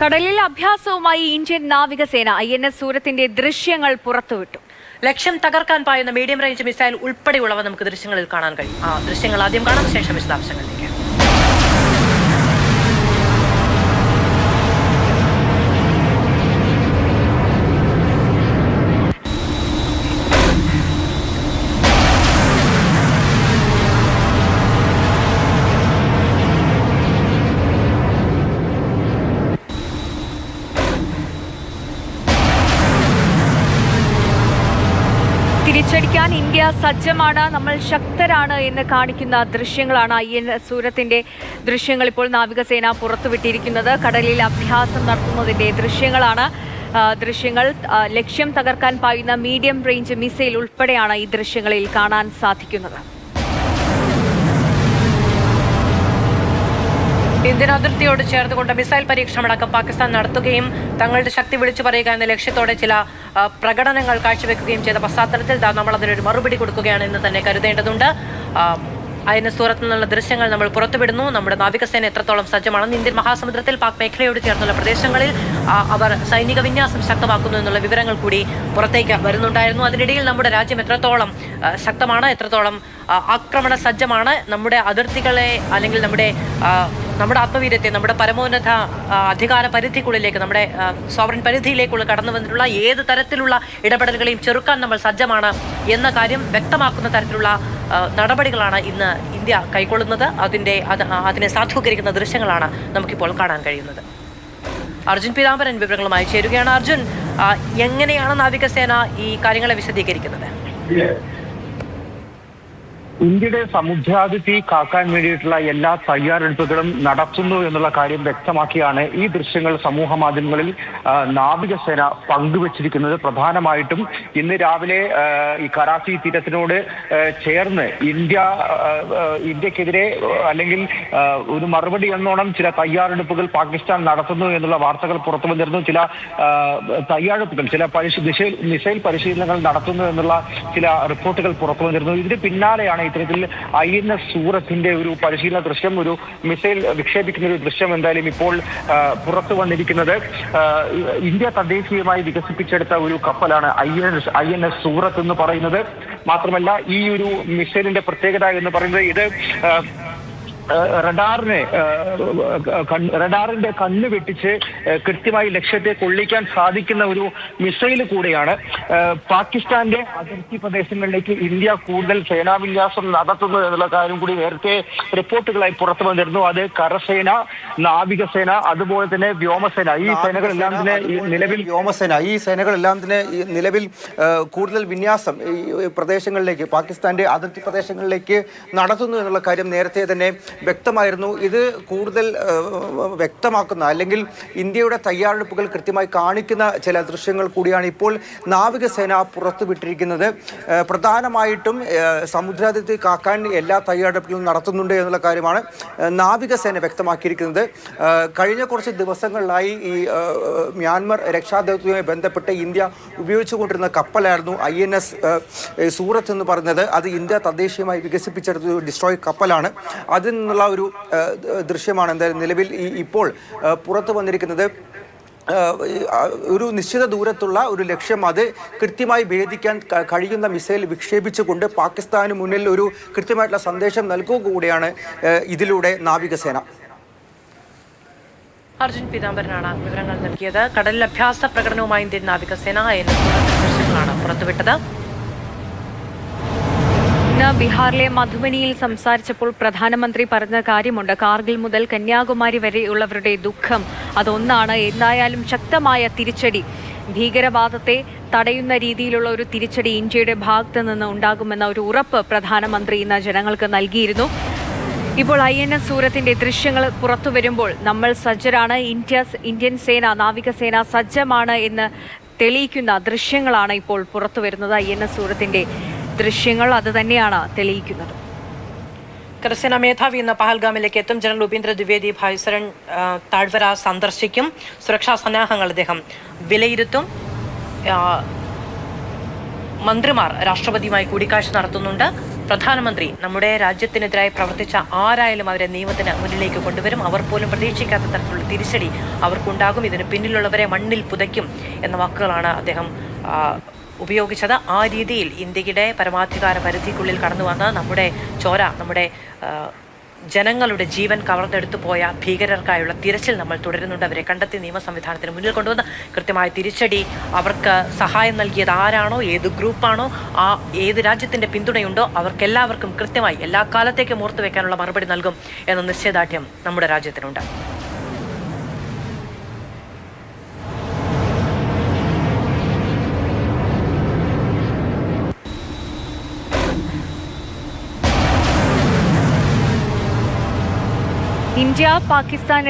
കടലിൽ അഭ്യാസവുമായി ഇന്ത്യൻ നാവികസേന ഐ എൻ എസ് സൂരത്തിന്റെ ദൃശ്യങ്ങൾ പുറത്തുവിട്ടു. ലക്ഷ്യം തകർക്കാൻ പായുന്ന മീഡിയം റേഞ്ച് മിസൈൽ ഉൾപ്പെടെയുള്ളവ നമുക്ക് ദൃശ്യങ്ങളിൽ കാണാൻ കഴിയും. ആ ദൃശ്യങ്ങൾ ആദ്യം കാണാം ശേഷം വിശദാംശങ്ങളിലേക്ക് തിരിച്ചടിക്കാൻ ഇന്ത്യ സജ്ജമാണ് നമ്മൾ ശക്തരാണ് എന്ന് കാണിക്കുന്ന ദൃശ്യങ്ങളാണ് ഐ എൻ സൂരത്തിന്റെ ദൃശ്യങ്ങൾ ഇപ്പോൾ നാവികസേന പുറത്തുവിട്ടിരിക്കുന്നത്. കടലിൽ അഭ്യാസം നടത്തുന്നതിന്റെ ദൃശ്യങ്ങളാണ് ദൃശ്യങ്ങൾ. ലക്ഷ്യം തകർക്കാൻ പായുന്ന മീഡിയം റേഞ്ച് മിസൈൽ ഉൾപ്പെടെയാണ് ഈ ദൃശ്യങ്ങളിൽ കാണാൻ സാധിക്കുന്നത്. ഇന്ത്യൻ അതിർത്തിയോട് ചേർന്നുകൊണ്ട് മിസൈൽ പരീക്ഷണമടക്കം പാകിസ്ഥാൻ നടത്തുകയും തങ്ങളുടെ ശക്തി വിളിച്ചു പറയുക എന്ന ലക്ഷ്യത്തോടെ ചില പ്രകടനങ്ങൾ കാഴ്ചവെക്കുകയും ചെയ്ത പശ്ചാത്തലത്തിൽ നമ്മൾ അതിനൊരു മറുപടി കൊടുക്കുകയാണ് എന്ന് തന്നെ കരുതേണ്ടതുണ്ട്. അതിന് സൂറത്ത് നിന്നുള്ള ദൃശ്യങ്ങൾ നമ്മൾ പുറത്തുവിടുന്നു. നമ്മുടെ നാവികസേന എത്രത്തോളം സജ്ജമാണെന്ന് ഇന്ത്യൻ മഹാസമുദ്രത്തിൽ പാക് മേഖലയോട് ചേർന്നുള്ള പ്രദേശങ്ങളിൽ അവർ സൈനിക വിന്യാസം ശക്തമാക്കുന്നു എന്നുള്ള വിവരങ്ങൾ കൂടി പുറത്തേക്ക് വരുന്നുണ്ടായിരുന്നു. അതിനിടയിൽ നമ്മുടെ രാജ്യം എത്രത്തോളം ശക്തമാണ് എത്രത്തോളം ആക്രമണ സജ്ജമാണ് നമ്മുടെ അതിർത്തികളെ അല്ലെങ്കിൽ നമ്മുടെ നമ്മുടെ ആത്മവീര്യത്തെ നമ്മുടെ പരമോന്നത അധികാര പരിധിക്കുള്ളിലേക്ക് നമ്മുടെ സോവറൻ പരിധിയിലേക്കുള്ള കടന്നു വന്നിട്ടുള്ള ഏത് തരത്തിലുള്ള ഇടപെടലുകളെയും ചെറുക്കാൻ നമ്മൾ സജ്ജമാണ് എന്ന കാര്യം വ്യക്തമാക്കുന്ന തരത്തിലുള്ള നടപടികളാണ് ഇന്ന് ഇന്ത്യ കൈക്കൊള്ളുന്നത്. അതിന്റെ അത് അതിനെ സാധൂകരിക്കുന്ന ദൃശ്യങ്ങളാണ് നമുക്കിപ്പോൾ കാണാൻ കഴിയുന്നത്. അർജുൻ പീതാംബരൻ വിവരങ്ങളുമായി ചേരുകയാണ്. അർജുൻ എങ്ങനെയാണ് നാവികസേന ഈ കാര്യങ്ങളെ വിശദീകരിക്കുന്നത്? ഇന്ത്യയുടെ സമുദ്രാതിഥി കാക്കാൻ വേണ്ടിയിട്ടുള്ള എല്ലാ തയ്യാറെടുപ്പുകളും നടത്തുന്നു എന്നുള്ള കാര്യം വ്യക്തമാക്കിയാണ് ഈ ദൃശ്യങ്ങൾ സമൂഹ മാധ്യമങ്ങളിൽ നാവികസേന പങ്കുവച്ചിരിക്കുന്നത്. പ്രധാനമായിട്ടും ഇന്ന് രാവിലെ ഈ കറാച്ചി തീരത്തിനോട് ചേർന്ന് ഇന്ത്യ ഇന്ത്യക്കെതിരെ അല്ലെങ്കിൽ ഒരു മറുപടി എന്നോണം ചില തയ്യാറെടുപ്പുകൾ പാകിസ്ഥാൻ നടത്തുന്നു എന്നുള്ള വാർത്തകൾ പുറത്തു വന്നിരുന്നു. ചില തയ്യാറെടുപ്പുകൾ ചില പരിശീ മിസൈൽ മിസൈൽ പരിശീലനങ്ങൾ നടത്തുന്നു എന്നുള്ള ചില റിപ്പോർട്ടുകൾ പുറത്തു വന്നിരുന്നു. ഇതിന് പിന്നാലെയാണ് ഇത്തരത്തിൽ ഐ എൻ എസ് സൂറത്തിന്റെ ഒരു പരിശീലന ദൃശ്യം ഒരു മിസൈൽ വിക്ഷേപിക്കുന്ന ഒരു ദൃശ്യം എന്തായാലും ഇപ്പോൾ പുറത്തു വന്നിരിക്കുന്നത്. ഇന്ത്യ തദ്ദേശീയമായി വികസിപ്പിച്ചെടുത്ത ഒരു കപ്പലാണ് I N S I N S Surat എന്ന് പറയുന്നത്. മാത്രമല്ല ഈ ഒരു മിസൈലിന്റെ പ്രത്യേകത എന്ന് പറയുന്നത് ഇത് റഡാറിനെ റഡാറിന്റെ കണ്ണ് വെട്ടിച്ച് കൃത്യമായി ലക്ഷ്യത്തെ കൊള്ളിക്കാൻ സാധിക്കുന്ന ഒരു മിസൈൽ കൂടെയാണ്. പാകിസ്ഥാന്റെ അതിർത്തി പ്രദേശങ്ങളിലേക്ക് ഇന്ത്യ കൂടുതൽ സേനാവിന്യാസം നടത്തുന്നു എന്നുള്ള കാര്യം കൂടി നേരത്തെ റിപ്പോർട്ടുകളായി പുറത്തു വന്നിരുന്നു. അത് കരസേന നാവികസേന അതുപോലെ തന്നെ വ്യോമസേന. ഈ സേനകളെല്ലാം തന്നെ ഈ നിലവിൽ വ്യോമസേന. ഈ സേനകളെല്ലാം തന്നെ നിലവിൽ കൂടുതൽ വിന്യാസം ഈ പ്രദേശങ്ങളിലേക്ക് പാകിസ്ഥാന്റെ അതിർത്തി പ്രദേശങ്ങളിലേക്ക് നടത്തുന്നു എന്നുള്ള കാര്യം നേരത്തെ തന്നെ വ്യക്തമായിരുന്നു. ഇത് കൂടുതൽ വ്യക്തമാക്കുന്ന അല്ലെങ്കിൽ ഇന്ത്യയുടെ തയ്യാറെടുപ്പുകൾ കൃത്യമായി കാണിക്കുന്ന ചില ദൃശ്യങ്ങൾ കൂടിയാണ് ഇപ്പോൾ നാവികസേന പുറത്തുവിട്ടിരിക്കുന്നത്. പ്രധാനമായിട്ടും സമുദ്രാതിർത്തി കാക്കാൻ എല്ലാ തയ്യാറെടുപ്പുകളും നടത്തുന്നുണ്ട് എന്നുള്ള കാര്യമാണ് നാവികസേന വ്യക്തമാക്കിയിരിക്കുന്നത്. കഴിഞ്ഞ കുറച്ച് ദിവസങ്ങളിലായി ഈ മ്യാൻമർ രക്ഷാദൗത്യവുമായി ബന്ധപ്പെട്ട് ഇന്ത്യ ഉപയോഗിച്ചുകൊണ്ടിരുന്ന കപ്പലായിരുന്നു ഐ എൻ എസ് സൂറത്ത് എന്ന് പറഞ്ഞത് അത് ഇന്ത്യ തദ്ദേശീയമായി വികസിപ്പിച്ചെടുത്ത ഡിസ്ട്രോയ് കപ്പലാണ്. അതിൽ നിന്നുള്ള ഒരു ദൃശ്യമാണ് എന്തായാലും നിലവിൽ ഇപ്പോൾ പുറത്തു വന്നിരിക്കുന്നത്. ഒരു നിശ്ചിത ദൂരത്തുള്ള ഒരു ലക്ഷ്യം അത് കൃത്യമായി ഭേദിക്കാൻ കഴിയുന്ന മിസൈൽ വിക്ഷേപിച്ചുകൊണ്ട് പാകിസ്ഥാന് മുന്നിൽ ഒരു കൃത്യമായിട്ടുള്ള സന്ദേശം നൽകുക കൂടിയാണ് ഇതിലൂടെ നാവികസേന. അർജുൻ പീതാംബരനാണ് വിവരങ്ങൾ നൽകിയത്. കടലിൽ അഭ്യാസ പ്രകടനവുമായി ഇന്ത്യൻ നാവികസേന എന്ന പുറത്തുവിട്ടത്. ഇന്ന് ബീഹാറിലെ മധുബനിയിൽ സംസാരിച്ചപ്പോൾ പ്രധാനമന്ത്രി പറഞ്ഞ കാര്യമുണ്ട്. കാർഗിൽ മുതൽ കന്യാകുമാരി വരെയുള്ളവരുടെ ദുഃഖം അതൊന്നാണ്. എന്തായാലും ശക്തമായ തിരിച്ചടി. ഭീകരവാദത്തെ തടയുന്ന രീതിയിലുള്ള ഒരു തിരിച്ചടി ഇന്ത്യയുടെ ഭാഗത്ത് നിന്ന് ഉണ്ടാകുമെന്ന ഒരു ഉറപ്പ് പ്രധാനമന്ത്രി ഇന്ന് ജനങ്ങൾക്ക് നൽകിയിരുന്നു. ഇപ്പോൾ ഐ എൻ എസ് സൂരത്തിന്റെ ദൃശ്യങ്ങൾ പുറത്തു വരുമ്പോൾ നമ്മൾ സജ്ജരാണ്. ഇന്ത്യ ഇന്ത്യൻ സേന നാവികസേന സജ്ജമാണ് എന്ന് തെളിയിക്കുന്ന ദൃശ്യങ്ങളാണ് ഇപ്പോൾ പുറത്തു വരുന്നത് ഐ എൻ എസ് സൂരത്തിന്റെ ദൃശ്യങ്ങൾ അത് തന്നെയാണ് തെളിയിക്കുന്നത്. കരസേനാ മേധാവി ഇന്ന് പഹൽഗാമിലേക്ക് എത്തും. ജനറൽ ഉപേന്ദ്ര ദ്വിവേദി ഭായ്സരൺ താഴ്വര സന്ദർശിക്കും. സുരക്ഷാ സന്നാഹങ്ങൾ അദ്ദേഹം വിലയിരുത്തും. മന്ത്രിമാർ രാഷ്ട്രപതിയുമായി കൂടിക്കാഴ്ച നടത്തുന്നുണ്ട്. പ്രധാനമന്ത്രി നമ്മുടെ രാജ്യത്തിനെതിരായി പ്രവർത്തിച്ച ആരായാലും അവരെ നിയമത്തിന് മുന്നിലേക്ക് കൊണ്ടുവരും. അവർ പോലും പ്രതീക്ഷിക്കാത്ത തരത്തിലുള്ള തിരിച്ചടി അവർക്കുണ്ടാകും. ഇതിന് പിന്നിലുള്ളവരെ മണ്ണിൽ പുതയ്ക്കും എന്ന വാക്കുകളാണ് അദ്ദേഹം ഉപയോഗിച്ചത് ആ രീതിയിൽ ഇന്ത്യയുടെ പരമാധികാര പരിധിക്കുള്ളിൽ കടന്നു വന്ന നമ്മുടെ ചോര നമ്മുടെ ജനങ്ങളുടെ ജീവൻ കവർന്നെടുത്തു പോയ ഭീകരർക്കായുള്ള തിരച്ചിൽ നമ്മൾ തുടരുന്നുണ്ട്. അവരെ കണ്ടെത്തി നിയമ സംവിധാനത്തിന് മുന്നിൽ കൊണ്ടുവന്ന് കൃത്യമായ തിരിച്ചടി അവർക്ക് സഹായം നൽകിയത് ആരാണോ ഏത് ഗ്രൂപ്പാണോ ആ ഏത് രാജ്യത്തിന്റെ പിന്തുണയുണ്ടോ അവർക്കെല്ലാവർക്കും കൃത്യമായി എല്ലാ കാലത്തേക്കും ഓർത്തു വെക്കാനുള്ള മറുപടി നൽകും എന്ന നിശ്ചയദാർഢ്യം നമ്മുടെ രാജ്യത്തിനുണ്ട്. ഇന്ത്യ പാകിസ്ഥാൻ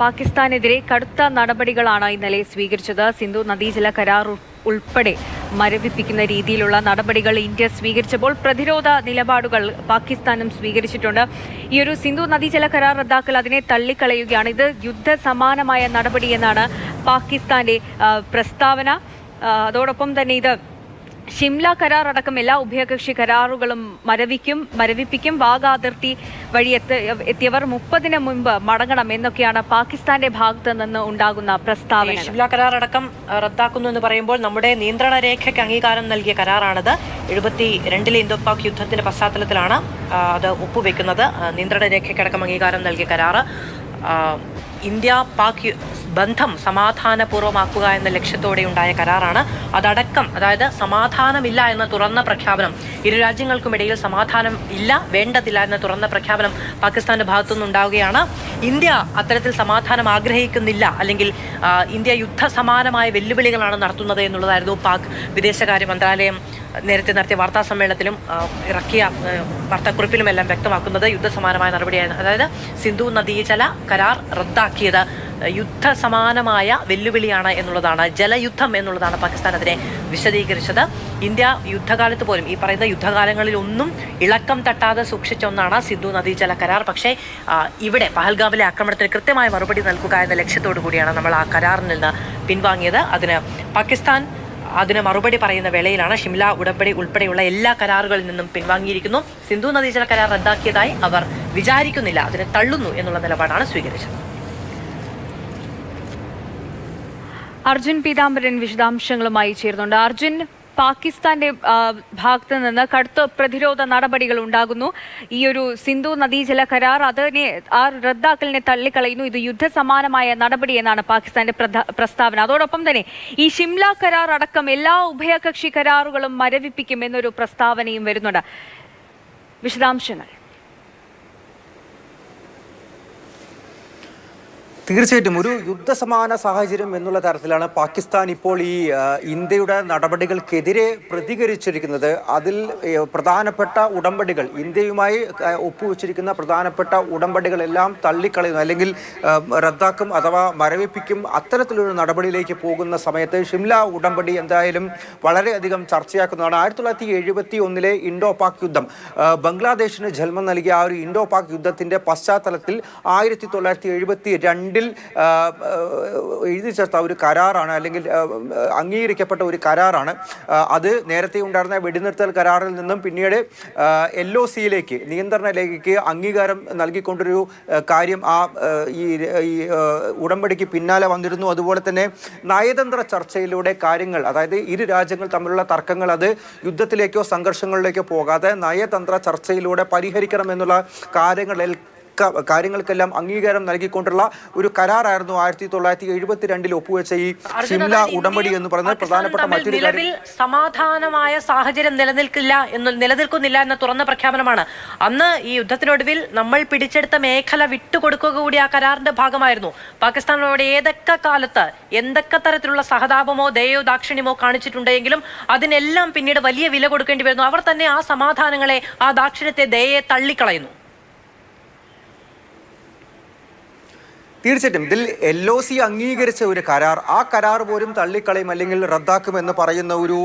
പാകിസ്ഥാനെതിരെ കടുത്ത നടപടികളാണ് ഇന്നലെ സ്വീകരിച്ചത്. സിന്ധു നദീജല കരാർ ഉൾപ്പെടെ മരവിപ്പിക്കുന്ന രീതിയിലുള്ള നടപടികൾ ഇന്ത്യ സ്വീകരിച്ചപ്പോൾ പ്രതിരോധ നിലപാടുകൾ പാകിസ്ഥാനും സ്വീകരിച്ചിട്ടുണ്ട്. ഈ ഒരു സിന്ധു നദീജല കരാർ റദ്ദാക്കൽ അതിനെ തള്ളിക്കളയുകയാണ്. ഇത് യുദ്ധസമാനമായ നടപടിയെന്നാണ് നടപടി പാകിസ്ഥാന്റെ പ്രസ്താവന. അതോടൊപ്പം തന്നെ ഇത് ഷിംല കരാർ അടക്കം എല്ലാ ഉഭയകക്ഷി കരാറുകളും മരവിക്കും മരവിപ്പിക്കും വാഗ അതിർത്തി വഴി എത്ത എത്തിയവർ മുപ്പതിന് മുൻപ് മടങ്ങണം എന്നൊക്കെയാണ് പാകിസ്ഥാന്റെ ഭാഗത്ത് നിന്ന് ഉണ്ടാകുന്ന പ്രസ്താവന ഷിംല കരാർ അടക്കം റദ്ദാക്കുന്നു എന്ന് പറയുമ്പോൾ നമ്മുടെ നിയന്ത്രണ രേഖയ്ക്ക് അംഗീകാരം നൽകിയ കരാറാണിത്. എഴുപത്തി രണ്ടിലെ ഇന്തോ പാക് യുദ്ധത്തിന്റെ പശ്ചാത്തലത്തിലാണ് അത് ഒപ്പുവെക്കുന്നത്. നിയന്ത്രണ രേഖയ്ക്കടക്കം അംഗീകാരം നൽകിയ കരാറ്. ഇന്ത്യ പാക് ബന്ധം സമാധാനപൂർവമാക്കുക എന്ന ലക്ഷ്യത്തോടെ ഉണ്ടായ കരാറാണ്. അതടക്കം അതായത് സമാധാനമില്ല എന്ന തുറന്ന പ്രഖ്യാപനം ഇരു രാജ്യങ്ങൾക്കുമിടയിൽ സമാധാനം ഇല്ല വേണ്ടതില്ല എന്ന തുറന്ന പ്രഖ്യാപനം പാകിസ്ഥാന്റെ ഭാഗത്തുനിന്ന് ഉണ്ടാവുകയാണ്. ഇന്ത്യ അത്തരത്തിൽ സമാധാനം ആഗ്രഹിക്കുന്നില്ല അല്ലെങ്കിൽ ഇന്ത്യ യുദ്ധസമാനമായ വെല്ലുവിളികളാണ് നടത്തുന്നത് എന്നുള്ളതായിരുന്നു പാക് വിദേശകാര്യ മന്ത്രാലയം നേരത്തെ നടത്തിയ വാർത്താ സമ്മേളനത്തിലും ഇറക്കിയ വാർത്താക്കുറിപ്പിലുമെല്ലാം വ്യക്തമാക്കുന്നത് യുദ്ധസമാനമായ നടപടിയാണ്. അതായത് സിന്ധു നദീജല കരാർ റദ്ദാക്കിയത് യുദ്ധസമാനമായ വെല്ലുവിളിയാണ് എന്നുള്ളതാണ് ജലയുദ്ധം എന്നുള്ളതാണ് പാകിസ്ഥാൻ അതിനെ വിശദീകരിച്ചത്. ഇന്ത്യ യുദ്ധകാലത്ത് പോലും ഈ പറയുന്ന യുദ്ധകാലങ്ങളിൽ ഒന്നും ഇളക്കം തട്ടാതെ സൂക്ഷിച്ച ഒന്നാണ് സിന്ധു നദീജല കരാർ. പക്ഷേ ഇവിടെ പഹൽഗാമിലെ ആക്രമണത്തിന് കൃത്യമായ മറുപടി നൽകുക എന്ന ലക്ഷ്യത്തോടു കൂടിയാണ് നമ്മൾ ആ കരാറിൽ നിന്ന് പിൻവാങ്ങിയത്. അതിന് പാകിസ്ഥാൻ അതിന് മറുപടി പറയുന്ന വേളയിലാണ് ഷിംല ഉടമ്പടി ഉൾപ്പെടെയുള്ള എല്ലാ കരാറുകളിൽ നിന്നും പിൻവാങ്ങിയിരിക്കുന്നു. സിന്ധു നദീജല കരാർ റദ്ദാക്കിയതായി അവർ വിചാരിക്കുന്നില്ല. അതിനെ തള്ളുന്നു എന്നുള്ള നിലപാടാണ് സ്വീകരിച്ചത്. അർജുൻ പീതാംബരൻ വിശദാംശങ്ങളുമായി ചേർന്നുണ്ട് അർജുൻ പാകിസ്ഥാന്റെ ഭാഗത്ത് നിന്ന് കടുത്ത പ്രതിരോധ നടപടികൾ ഉണ്ടാകുന്നു. ഈ ഒരു സിന്ധു നദീജല കരാർ അതിനെ ആ റദ്ദാക്കലിനെ തള്ളിക്കളയുന്നു. ഇത് യുദ്ധസമാനമായ നടപടി എന്നാണ് പാകിസ്ഥാന്റെ പ്രസ്താവന. അതോടൊപ്പം തന്നെ ഈ ഷിംല കരാർ അടക്കം എല്ലാ ഉഭയകക്ഷി കരാറുകളും മരവിപ്പിക്കും എന്നൊരു പ്രസ്താവനയും വരുന്നുണ്ട്. വിശദാംശങ്ങൾ. തീർച്ചയായിട്ടും ഒരു യുദ്ധസമാന സാഹചര്യം എന്നുള്ള തരത്തിലാണ് പാകിസ്ഥാൻ ഇപ്പോൾ ഈ ഇന്ത്യയുടെ നടപടികൾക്കെതിരെ പ്രതികരിച്ചിരിക്കുന്നത്. അതിൽ പ്രധാനപ്പെട്ട ഉടമ്പടികൾ ഇന്ത്യയുമായി ഒപ്പുവെച്ചിരിക്കുന്ന പ്രധാനപ്പെട്ട ഉടമ്പടികളെല്ലാം തള്ളിക്കളയുന്നു. അല്ലെങ്കിൽ റദ്ദാക്കും അഥവാ മരവിപ്പിക്കും അത്തരത്തിലൊരു നടപടിയിലേക്ക് പോകുന്ന സമയത്ത് ഷിംല ഉടമ്പടി എന്തായാലും വളരെയധികം ചർച്ചയാക്കുന്നതാണ്. ആയിരത്തി തൊള്ളായിരത്തി എഴുപത്തി ഒന്നിലെ ഇൻഡോ പാക് യുദ്ധം ബംഗ്ലാദേശിന് ജന്മം നൽകിയ ആ ഒരു ഇൻഡോ പാക് യുദ്ധത്തിന്റെ പശ്ചാത്തലത്തിൽ ആയിരത്തി തൊള്ളായിരത്തി എഴുപത്തി രണ്ടിൽ ആ, എഴുതി ചേർത്ത ഒരു കരാറാണ് അല്ലെങ്കിൽ അംഗീകരിക്കപ്പെട്ട ഒരു കരാറാണ്. അത് നേരത്തെ ഉണ്ടായിരുന്ന വെടിനിർത്തൽ കരാറിൽ നിന്നും പിന്നീട് എൽ ഒ സിയിലേക്ക് നിയന്ത്രണ രേഖയ്ക്ക് അംഗീകാരം നൽകിക്കൊണ്ടൊരു കാര്യം ആ ഈ ഉടമ്പടിക്ക് പിന്നാലെ വന്നിരുന്നു. അതുപോലെ തന്നെ നയതന്ത്ര ചർച്ചയിലൂടെ കാര്യങ്ങൾ അതായത് ഇരു രാജ്യങ്ങൾ തമ്മിലുള്ള തർക്കങ്ങൾ അത് യുദ്ധത്തിലേക്കോ സംഘർഷങ്ങളിലേക്കോ പോകാതെ നയതന്ത്ര ചർച്ചയിലൂടെ പരിഹരിക്കണമെന്നുള്ള കാര്യങ്ങളിൽ കാര്യങ്ങൾക്കെല്ലാം അംഗീകാരം നൽകിക്കൊണ്ടുള്ള ഒരു കരാറായിരുന്നു ആയിരത്തി തൊള്ളായിരത്തി എഴുപത്തിരണ്ടിൽ ഒപ്പുവെച്ച ഈ ഷിംല ഉടമ്പടി എന്ന് പറയുന്നത് പ്രധാനപ്പെട്ട മറ്റൊരു നിലവിൽ സമാധാനമായ സാഹചര്യം നിലനിൽക്കില്ല എന്ന് നിലനിൽക്കുന്നില്ല എന്ന തുറന്ന പ്രഖ്യാപനമാണ്. അന്ന് ഈ യുദ്ധത്തിനൊടുവിൽ നമ്മൾ പിടിച്ചെടുത്ത മേഖല വിട്ടുകൊടുക്കുക കൂടി ആ കരാറിന്റെ ഭാഗമായിരുന്നു. പാകിസ്ഥാനോട് ഏതൊക്കെ കാലത്ത് എന്തൊക്കെ തരത്തിലുള്ള സഹതാപമോ ദയോ ദാക്ഷിണ്യമോ കാണിച്ചിട്ടുണ്ടെങ്കിലും അതിനെല്ലാം പിന്നീട് വലിയ വില കൊടുക്കേണ്ടി വരുന്നു. അവർ തന്നെ ആ സമാധാനങ്ങളെ ആ ദാക്ഷിണ്യത്തെ ദയയെ തള്ളിക്കളയുന്നു. തീർച്ചയായിട്ടും ഇതിൽ എൽ ഒ സി അംഗീകരിച്ച ഒരു കരാർ. ആ കരാർ പോലും തള്ളിക്കളയും അല്ലെങ്കിൽ റദ്ദാക്കുമെന്ന് പറയുന്ന ഒരു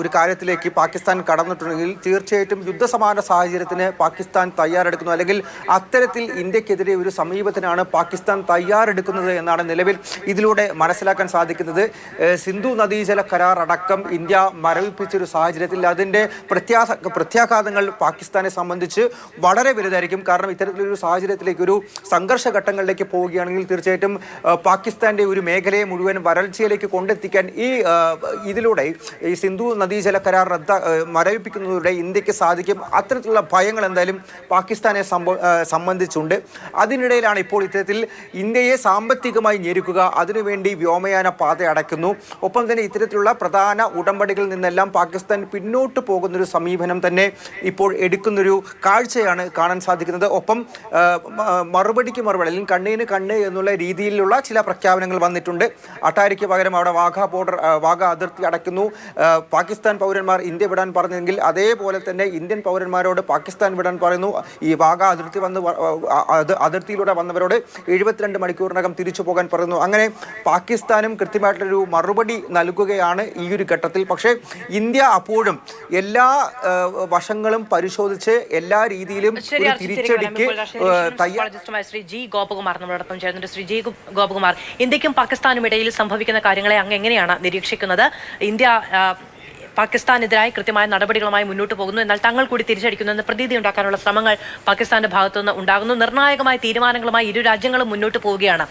ഒരു കാര്യത്തിലേക്ക് പാകിസ്ഥാൻ കടന്നിട്ടുണ്ടെങ്കിൽ തീർച്ചയായിട്ടും യുദ്ധസമാന സാഹചര്യത്തിന് പാകിസ്ഥാൻ തയ്യാറെടുക്കുന്നു. അല്ലെങ്കിൽ അത്തരത്തിൽ ഇന്ത്യക്കെതിരെ ഒരു സമീപത്തിനാണ് പാകിസ്ഥാൻ തയ്യാറെടുക്കുന്നത് എന്നാണ് നിലവിൽ ഇതിലൂടെ മനസ്സിലാക്കാൻ സാധിക്കുന്നത്. സിന്ധു നദീജല കരാർ അടക്കം ഇന്ത്യ മരവിപ്പിച്ചൊരു സാഹചര്യത്തിൽ അതിന്റെ പ്രത്യാ പ്രത്യാഘാതങ്ങൾ പാകിസ്ഥാനെ സംബന്ധിച്ച് വളരെ വലുതായിരിക്കും. കാരണം ഇത്തരത്തിലൊരു സാഹചര്യത്തിലേക്ക് ഒരു സംഘർഷ ഘട്ടങ്ങളിലേക്ക് പോവുകയാണെങ്കിൽ തീർച്ചയായിട്ടും പാകിസ്ഥാന്റെ ഒരു മേഖലയെ മുഴുവൻ വരൾച്ചയിലേക്ക് കൊണ്ടെത്തിക്കാൻ ഈ ഇതിലൂടെ ഈ സിന്ധു നദീജല കരാർ റദ്ദ മരവിപ്പിക്കുന്നതിലൂടെ ഇന്ത്യയ്ക്ക് സാധിക്കും. അത്തരത്തിലുള്ള ഭയങ്ങൾ എന്തായാലും പാകിസ്ഥാനെ സംബന്ധിച്ചുണ്ട്. അതിനിടയിലാണ് ഇപ്പോൾ ഇത്തരത്തിൽ ഇന്ത്യയെ സാമ്പത്തികമായി ഞെരുക്കുക. അതിനുവേണ്ടി വ്യോമയാന പാത അടയ്ക്കുന്നു. ഒപ്പം തന്നെ ഇത്തരത്തിലുള്ള പ്രധാന ഉടമ്പടികളിൽ നിന്നെല്ലാം പാകിസ്ഥാൻ പിന്നോട്ട് പോകുന്നൊരു സമീപനം തന്നെ ഇപ്പോൾ എടുക്കുന്നൊരു കാഴ്ചയാണ് കാണാൻ സാധിക്കുന്നത്. ഒപ്പം മറുപടിക്ക് മറുപടി അല്ലെങ്കിൽ കണ്ണിന് കണ്ണ് എന്നുള്ള രീതിയിലുള്ള ചില പ്രഖ്യാപനങ്ങൾ വന്നിട്ടുണ്ട്. അട്ടാരിക്ക് പകരം അവിടെ വാഘ ബോർഡർ വാഗ വാഘ അതിർത്തി അടയ്ക്കുന്നു. പാകിസ്ഥാൻ പൗരന്മാർ ഇന്ത്യ വിടാൻ പറഞ്ഞെങ്കിൽ അതേപോലെ തന്നെ ഇന്ത്യൻ പൗരന്മാരോട് പാകിസ്ഥാൻ വിടാൻ പറയുന്നു. ഈ വാഗ അതിർത്തി വന്ന് അതിർത്തിയിലൂടെ വന്നവരോട് എഴുപത്തിരണ്ട് മണിക്കൂറിനകം തിരിച്ചു പോകാൻ പറയുന്നു. അങ്ങനെ പാകിസ്ഥാനും കൃത്യമായിട്ടൊരു മറുപടി നൽകുകയാണ് ഈ ഒരു ഘട്ടത്തിൽ. പക്ഷേ ഇന്ത്യ അപ്പോഴും എല്ലാ വശങ്ങളും പരിശോധിച്ച് എല്ലാ രീതിയിലും തിരിച്ചടിക്ക് ശ്രീ ജി ഗോപകുമാർ നമ്മളോടൊപ്പം ചേരുന്നുണ്ട് ശ്രീ ജി ഗോപകുമാർ. ഇന്ത്യക്കും പാകിസ്ഥാനും ഇടയിൽ സംഭവിക്കുന്ന കാര്യങ്ങളെ അങ്ങ് എങ്ങനെയാണ് നിരീക്ഷിക്കുന്നത്? ഇന്ത്യ പാകിസ്ഥാനെതിരായി കൃത്യമായ നടപടികളുമായി മുന്നോട്ട് പോകുന്നു. എന്നാൽ തങ്ങൾ കൂടി തിരിച്ചടിക്കുന്നു എന്ന പ്രതീതി ഉണ്ടാക്കാനുള്ള ശ്രമങ്ങൾ പാകിസ്ഥാന്റെ ഭാഗത്തുനിന്ന് ഉണ്ടാകുന്നു. നിർണായകമായ തീരുമാനങ്ങളുമായി ഇരു രാജ്യങ്ങളും മുന്നോട്ട് പോവുകയാണ്.